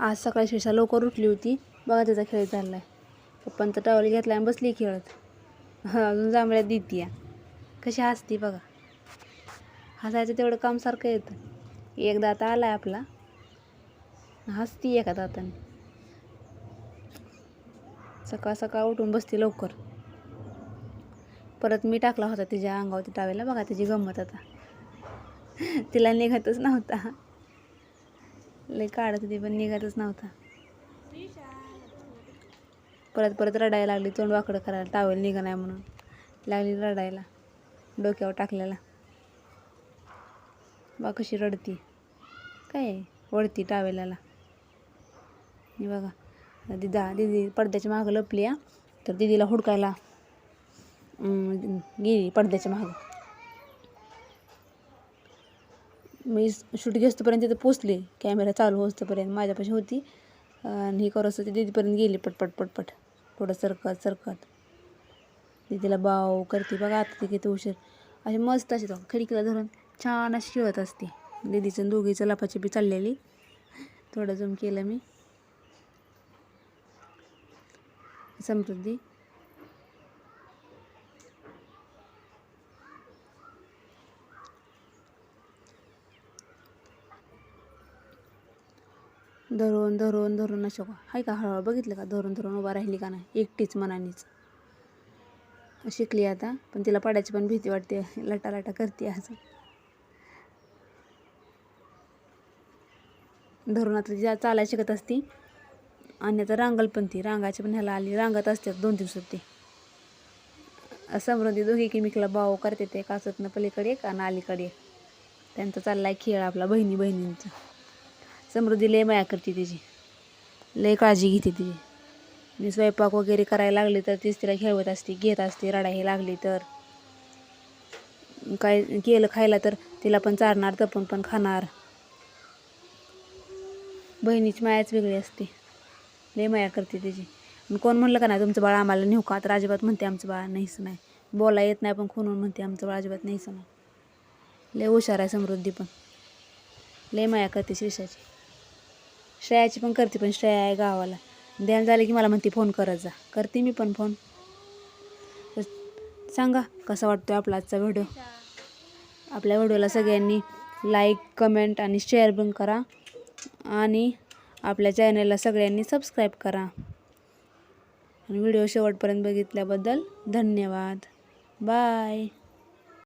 आज सकाळी शिशा लवकर उठली होती. बघा त्याचा खेळ चालला आहे पप्पांचा टॉवेल घेतला आणि बसली खेळत. हा अजून जांभळ्यात देती कशी हसती बघा. हसायचं तेवढं काम सारखं येतं. एक दाता आला आहे आपला. हसती एका दाताने. सकाळ सकाळ उठून बसते लवकर. परत मी टाकला होता तिच्या अंगावरती टावेला बघा त्याची गंमत आता. तिला निघतच नव्हता. लई काढत होती पण निघतच नव्हता. परत परत रडायला लागली तोंड वाकडं करायला टावेल निघा नाही म्हणून. लागली रडायला डोक्यावर टाकलेला. बा कशी रडती. काय वळती टावेलाला बघा. दिदा दिदी पडद्याच्या मागं लपली या तर दिदीला हुडकायला गेली पडद्याच्या मागं. मी शूट घेतोपर्यंत तिथं पोचले कॅमेरा चालू असतोपर्यंत माझ्यापाशी होती. आणि हे करत होती दिदीपर्यंत गेली पटपट पटपट थोडं सरकत सरकत. तिला बाव करते बघा आता ती किती उशीर. अशी मस्त अशी तो खिडकीला धरून छान अशी खेळत असते. दिदीचं दोघीचं लपाची बी चाललेली. थोडं झूम केलं मी. समृद्धी. धरून धरून धरून अशा आहे का? हळूहळू बघितलं का? धरून धरून उभा राहिली का नाही? एकटीच मनानेच. शिकली आता पण तिला पडायची पण भीती वाटते. लटा लटा करते असं. धरून आता तिला चालायला शिकत असती. आणि आता रांगल पण ती. रांगाची पण ह्याला आली. रांगत असतात दोन दिवसात ती. समृद्धी दोघी किमिकला भाव करते ते. कासतनं पलीकडे का आणि अलीकडे त्यांचा चाललाय खेळ आपला बहिणी बहिणींचा समृद्धी लय माया करते तिची. लय काळजी घेते तिची. मी स्वयंपाक वगैरे करायला लागले तर तीच तिला खेळवत असते घेत असते रडाई लागली तर. काय केलं खायला तर तिला पण चारणार तर पण पण खाणार. बहिणीची मायाच वेगळी असते. लय माया करते तिची. कोण म्हणलं का नाही तुमचं बाळ आम्हाला नेऊ का? तर अजिबात म्हणते आमचं बाळ नाहीच नाही. बोला येत नाही पण खून म्हणते आमचं बाळ अजिबात नाहीच नाही. लय हुशार आहे समृद्धी पण. लय माया करते शिरशाची श्रेयाची पण करते पण श्रेया आहे गावाला. ध्यान झालं की मला म्हणते फोन करत जा. करते मी पण फोन. तर सांगा कसा वाटतो आपला आजचा व्हिडिओ? आपल्या व्हिडिओला सगळ्यांनी लाईक कमेंट आणि शेअर पण करा. आणि आपल्या चॅनलला सगळ्यांनी सबस्क्राईब करा. आणि व्हिडिओ शेवटपर्यंत बघितल्याबद्दल धन्यवाद. बाय